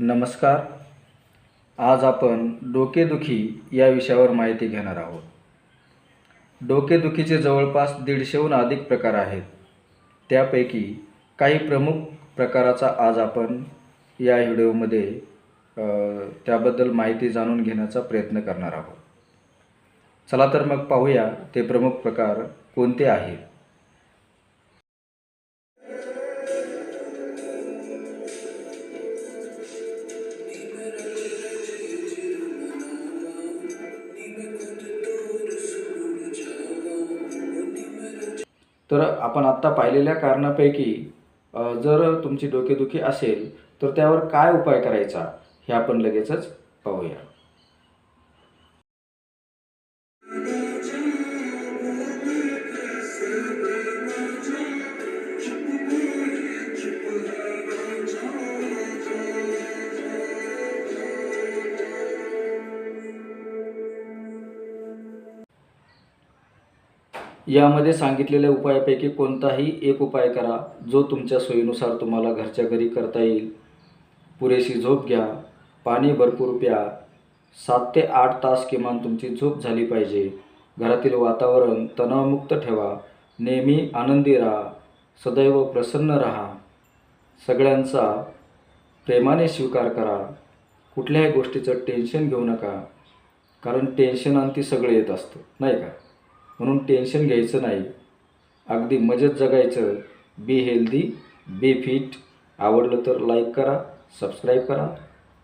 नमस्कार. आज आपण डोकेदुखी या विषयावर माहिती घेणार आहोत. डोकेदुखीचे जवळपास दीडशेहून अधिक प्रकार आहेत. त्यापैकी काही प्रमुख प्रकाराचा आज आपण या व्हिडिओमध्ये त्याबद्दल माहिती जाणून घेण्याचा प्रयत्न करणार आहोत. चला तर मग पाहूया ते प्रमुख प्रकार कोणते आहेत. तर आपण आत्ता पाहिलेल्या कारणापैकी जर तुमची डोकेदुखी असेल तर त्यावर काय उपाय करायचा हे आपण लगेचच पाहूया. यामध्ये सांगितलेल्या उपायापैकी कोणताही एक उपाय करा जो तुमच्या सोयीनुसार तुम्हाला घरच्या घरी करता येईल. पुरेशी झोप घ्या. पाणी भरपूर प्या. सात ते आठ तास किमान तुमची झोप झाली पाहिजे. घरातील वातावरण तणावमुक्त ठेवा. नेहमी आनंदी राहा. सदैव प्रसन्न राहा. सगळ्यांचा प्रेमाने स्वीकार करा. कुठल्याही गोष्टीचं टेन्शन घेऊ नका. कारण टेन्शन ती सगळं येत असतं. नाही का? म्हणून टेन्शन घ्यायचं नाही. अगदी मजेत जगायचं. बी हेल्दी बी फिट आवडलं तर लाईक करा सबस्क्राईब करा.